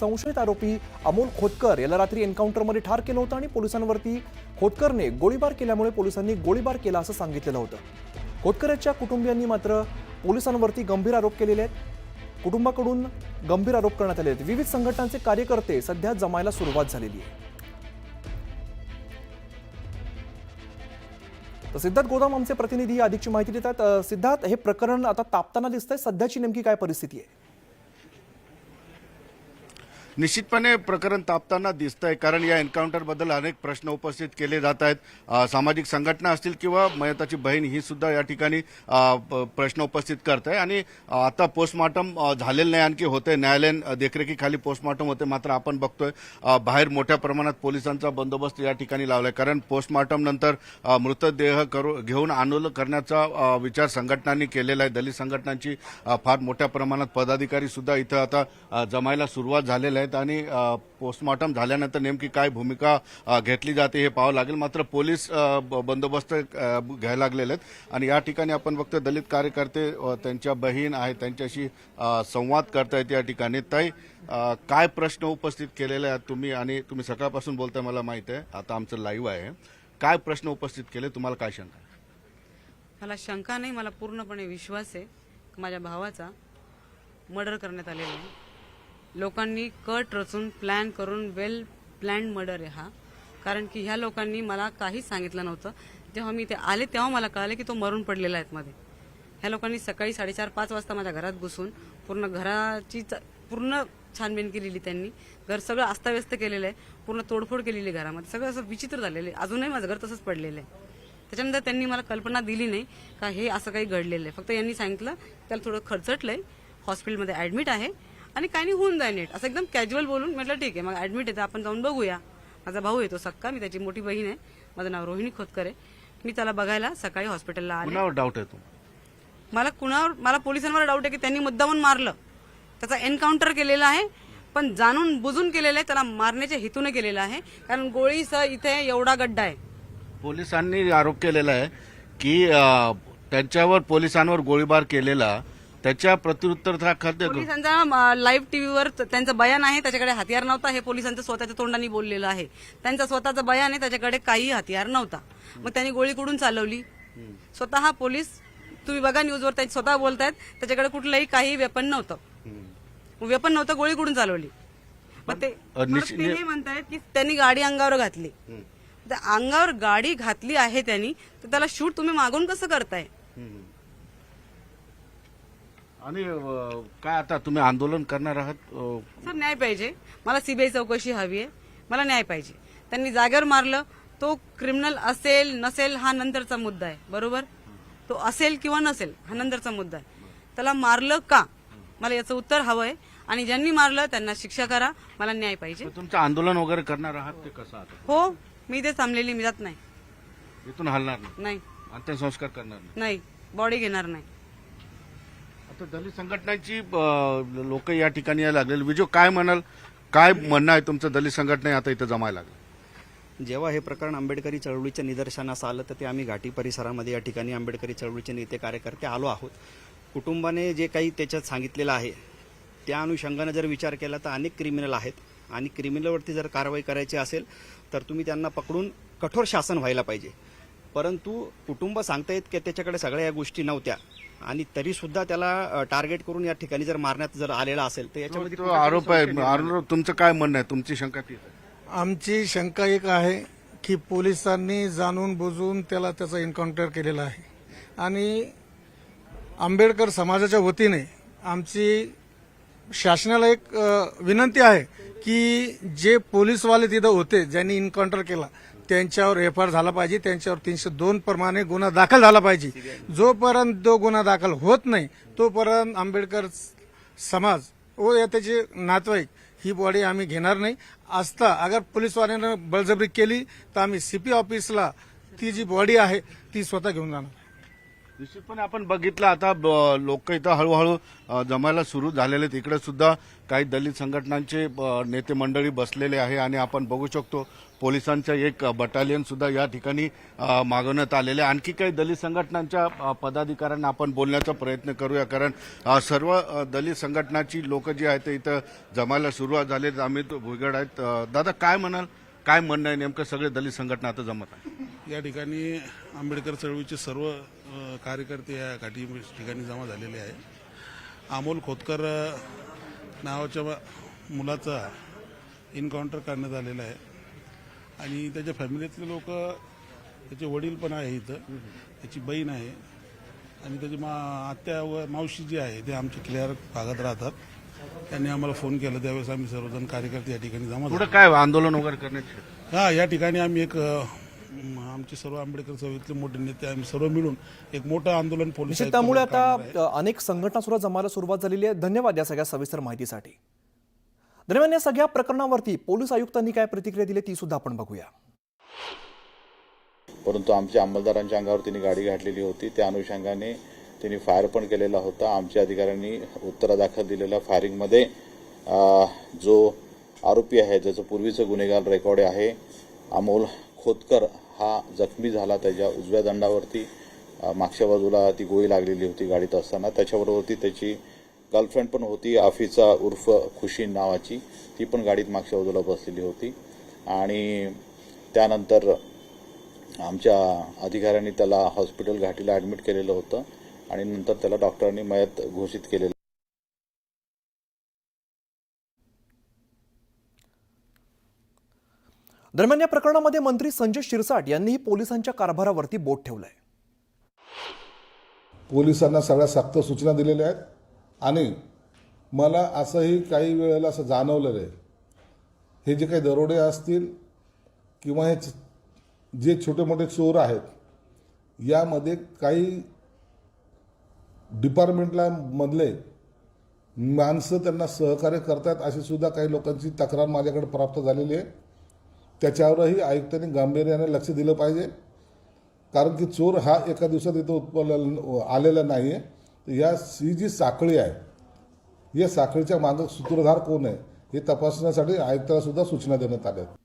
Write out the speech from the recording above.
संशयित आरोपी अमोल खोतकर याला रात्री एन्काउंटरमध्ये ठार केलं होतं आणि पोलिसांवरती खोतकरने गोळीबार केल्यामुळे पोलिसांनी गोळीबार केला असं सांगितलेलं होतं. खोतकर याच्या कुटुंबियांनी मात्र पोलिसांवरती गंभीर आरोप केलेले आहेत. कुटुंबाकडून गंभीर आरोप करण्यात आले आहेत. विविध संघटनांचे कार्यकर्ते सध्या जमायला सुरुवात झालेली आहे. तर सिद्धार्थ गोदाम आमचे प्रतिनिधी अधिकची माहिती देतात. सिद्धार्थ हे प्रकरण आता तापताना दिसतंय. सध्याची नेमकी काय परिस्थिती आहे? निश्चितपणे प्रकरण तापताना दिसतंय कारण या एन्काउंटरबद्दल अनेक प्रश्न उपस्थित केले जात आहेत. सामाजिक संघटना असतील किंवा मयताची बहीण ही सुद्धा या ठिकाणी प- प्रश्न उपस्थित करत आहे आणि आता पोस्टमार्टम झालेलं नाही आणखी होते न्यायालयीन देखरेखीखाली पोस्टमार्टम होते मात्र आपण बघतोय बाहेर मोठ्या प्रमाणात पोलिसांचा बंदोबस्त या ठिकाणी लावलाय. कारण पोस्टमार्टम नंतर मृतदेह करू घेऊन आंदोलन करण्याचा विचार संघटनांनी केलेला आहे. दलित संघटनांची फार मोठ्या प्रमाणात पदाधिकारी सुद्धा इथं आता जमायला सुरुवात झालेल्या आहेत आणि पोस्टमॉर्टम झाल्यानंतर नेमकी काय भूमिका घेतली जाते हे पाहावं लागेल. मात्र पोलीस बंदोबस्त घ्यायला लागलेले आहेत. आणि या ठिकाणी आपण फक्त दलित कार्यकर्ते त्यांच्या बहीण आहे त्यांच्याशी संवाद संवाद करतायत या ठिकाणी. ताई काय प्रश्न उपस्थित केलेले आहेत तुम्ही? आणि तुम्ही सकाळपासून बोलताय मला माहिती आहे. आता आमचं लाईव्ह आहे. काय प्रश्न उपस्थित केले? तुम्हाला काय शंका मला शंका नाही. मला पूर्णपणे विश्वास आहे. माझ्या भावाचा मर्डर करण्यात आलेला आहे. लोकांनी कट रचून प्लॅन करून वेल प्लॅन्ड मर्डर आहे हा. कारण की ह्या लोकांनी मला काहीच सांगितलं नव्हतं. जेव्हा मी ते आले तेव्हा मला कळाले की तो मरून पडलेला आहे मध्ये. ह्या लोकांनी सकाळी साडेचार पाच वाजता माझ्या घरात घुसून पूर्ण घराची पूर्ण छानबीन केलेली त्यांनी. घर सगळं अस्ताव्यस्त केलेलं आहे. पूर्ण तोडफोड केलेली आहे घरामध्ये. सगळं असं विचित्र झालेलं आहे. अजूनही माझं घर तसंच पडलेलं आहे. त्याच्यानंतर त्यांनी मला कल्पना दिली नाही का हे असं काही घडलेलं आहे. फक्त यांनी सांगितलं त्याला थोडं खर्चटलंय हॉस्पिटलमध्ये ऍडमिट आहे. आणि काही नाही होऊन जाईल नीट. असं एकदम कॅज्युअल बोलून म्हटलं ठीक आहे मग ऍडमिट तर आपण जाऊन बघूया. माझा भाऊ येतो सक्का मी त्याची मोठी बहीण आहे. माझं नाव रोहिणी खोतकर आहे. मी त्याला बघायला सकाळी हॉस्पिटलला आले. कुणावर डाऊट आहे तुम्हाला मला कुणावर मला पोलिसांवर डाऊट आहे की त्यांनी मुद्दामून मारलं. त्याचा एन्काउंटर केलेला आहे पण जाणून बुजून केलेलं आहे त्याला मारण्याच्या हेतूने केलेलं आहे. कारण गोळीसह इथे एवढा गड्डा आहे. पोलिसांनी आरोप केलेला आहे की अ, त्यांच्यावर पोलिसांवर गोळीबार केलेला त्याच्या प्रत्युत्तर खाद्य पोलिसांचा लाईव्ह टीव्हीवर त्यांचं बयान आहे त्याच्याकडे हतियार नव्हता हे पोलिसांचं स्वतःच्या तोंडाने बोललेलं आहे. त्यांचा स्वतःचं बयान आहे त्याच्याकडे काही हतियार नव्हता. मग त्यांनी गोळी कुठून चालवली? स्वतः पोलीस तुम्ही बघा न्यूजवर ते स्वतः बोलतायत त्याच्याकडे कुठलंही काही वेपन नव्हतं. वेपन नव्हतं गोळी कुठून चालवली? मग ते म्हणतायत की त्यांनी गाडी अंगावर घातली. त्या अंगावर गाडी घातली आहे त्यांनी तर त्याला शूट तुम्ही मागून कसं करताय? आणि अ, काय आता तुम्ही आंदोलन करणार आहात? अ, सर न्याय पाहिजे. मला सीबीआय चौकशी हवी आहे. मला न्याय पाहिजे. त्यांनी जागेवर मारलं. तो क्रिमिनल असेल नसेल हा नंतरचा मुद्दा आहे. बरोबर? तो असेल किंवा नसेल हा नंतरचा मुद्दा आहे. त्याला मारलं का? मला याचं उत्तर हवंय. आणि ज्यांनी मारलं त्यांना शिक्षा करा. मला न्याय पाहिजे. तर तुमचं आंदोलन वगैरे करणार आहात ते कसं आता? हो मी इथे थांबलेली मी जात नाही. इथून हलणार नाही? नाही. अंत्यसंस्कार करणार नाही? नाही. बॉडी घेणार नाही. आता दलित संघटनेची लोक या ठिकाणी यायला लागलेले. विजय काय म्हणाल? काय म्हणणं आहे तुमचं दलित संघटना आता इथं जमायला लागलं? जेव्हा हे प्रकरण आंबेडकरी चळवळीच्या निदर्शनास आलं तर ते आम्ही घाटी परिसरामध्ये या ठिकाणी आंबेडकरी चळवळीचे नेते कार्यकर्ते आलो आहोत. कुटुंबाने जे काही त्याच्यात सांगितलेलं आहे त्या अनुषंगाने जर विचार केला तर अनेक क्रिमिनल आहेत. आणि क्रिमिनलवरती जर कारवाई करायची असेल तर तुम्ही त्यांना पकडून कठोर शासन व्हायला पाहिजे. परंतु कुटुंब सांगतायत की त्याच्याकडे सगळ्या या गोष्टी नव्हत्या. आणि तरी सुद्धा त्याला टार्गेट करून या ठिकाणी जर मारण्यात जर आलेला असेल तर याच्यामध्ये तो आरोप आहे. आरोप तुमचं काय म्हणणं आहे? तुमची शंका आमची शंका एक आहे की पोलिसांनी जाणून बुजून त्याला त्याचा एन्काउंटर केलेला आहे. आणि आंबेडकर समाजाच्या वतीने आमची शासनाला एक विनंती आहे की जे पोलीसवाले तिथं होते ज्यांनी एन्काउंटर केला त्यांच्यावर एफ आर झाला पाहिजे त्यांच्यावर तीनशे दोन प्रमाणे गुन्हा दाखल झाला पाहिजे. जोपर्यंत तो गुन्हा दाखल होत नाही तोपर्यंत आंबेडकर समाज व या त्याचे नातेवाईक ही बॉडी आम्ही घेणार नाही. असता अगर पोलीसवाल्यानं बळजबरी केली तर आम्ही सीपी ऑफिसला ती जी बॉडी आहे ती स्वतः घेऊन जाणार. निश्चितपणे आपण बघितलं आता लोक इथं हळूहळू जमायला सुरू झालेले आहेत इकडे सुद्धा काही दलित संघटनांचे नेते मंडळी बसलेले आहे आणि आपण बघू शकतो पोलिसांचं एक बटालियन सुद्धा या ठिकाणी मागवण्यात आलेले आहे. आणखी काही दलित संघटनांच्या पदाधिकाऱ्यांना आपण बोलण्याचा प्रयत्न करूया. कारण सर्व दलित संघटनाची लोक जी आहेत ते इथं जमायला सुरुवात झाली. आहेत. अमित भुईगड आहेत. दादा काय म्हणाल? काय म्हणणं आहे नेमकं? सगळे दलित संघटना आता जमत आहे या ठिकाणी आंबेडकर चळवळीचे सर्व कार्यकर्ते या घाटी ठिकाणी जमा झालेले आहे अमोल खोतकर नावाच्या मुलाचा इन्काउंटर करण्यात आलेला आहे. आणि त्याच्या फॅमिलीतले लोक त्याचे वडील पण आहे इथं. त्याची बहीण आहे. आणि त्याची मा आत्या व मावशी जी आहे ते आमच्या क्लिअर भागात राहतात. त्यांनी आम्हाला फोन केला. त्यावेळेस आम्ही सर्वजण कार्यकर्ते या ठिकाणी जमा झालो. पुढे काय आंदोलन वगैरे करण्याचे? हा या ठिकाणी आम्ही एक अ, म, आमचे सर्व आंबेडकर चळवळीतले मोठे नेते आम्ही सर्व मिळून एक मोठं आंदोलन पोलीस त्यामुळे आता अनेक संघटना सुद्धा जमायला सुरुवात झालेली आहे. धन्यवाद या सगळ्या सविस्तर माहितीसाठी. दरम्यान या सगळ्या प्रकरणावरती पोलीस आयुक्तांनी काय प्रतिक्रिया दिली ती सुद्धा आपण बघूया. परंतु आमच्या अंमलदारांच्या अंगावर त्यांनी गाडी घातलेली होती. त्या अनुषंगाने त्यांनी फायर पण केलेला होता. आमच्या अधिकाऱ्यांनी उत्तरादाखल दिलेल्या फायरिंगमध्ये जो आरोपी आहे ज्याचं पूर्वीचं गुन्हेगार रेकॉर्ड आहे. अमोल खोतकर हा जखमी झाला त्याच्या उजव्या दंडावरती. मागच्या बाजूला ती गोळी लागलेली होती गाडीत असताना. त्याच्याबरोबरती त्याची गर्लफ्रेंड पण होती आफिचा उर्फ खुशी नावाची. ती पण गाडीत मागच्या बाजूला बसलेली होती. आणि त्यानंतर आमच्या अधिकाऱ्यांनी त्याला हॉस्पिटल घाटीला ॲडमिट केलेलं होतं आणि नंतर त्याला डॉक्टरांनी मयत घोषित केलेलं. दरम्यान या प्रकरणामध्ये मंत्री संजय शिरसाट यांनीही पोलिसांच्या कारभारावरती बोट ठेवलंय. पोलिसांना सगळ्या सक्त सूचना दिलेल्या आहेत. आणि मला असंही काही वेळेला असं जाणवलेलं आहे हे जे काही दरोडे असतील किंवा हे जे छोटे मोठे चोर आहेत यामध्ये काही डिपार्टमेंटला मधले माणसं त्यांना सहकार्य करतात अशी सुद्धा काही लोकांची तक्रार माझ्याकडे प्राप्त झालेली आहे. त्याच्यावरही आयुक्तांनी गांभीर्याने लक्ष दिलं पाहिजे. कारण की चोर हा एका दिवसात इथं उत्पन्न आलेला नाही आहे या ही जी साखळी आहे या साखळीच्या मागं सूत्रधार कोण आहे हे तपासण्यासाठी आयुक्ताला सुद्धा सूचना देण्यात आल्या आहेत.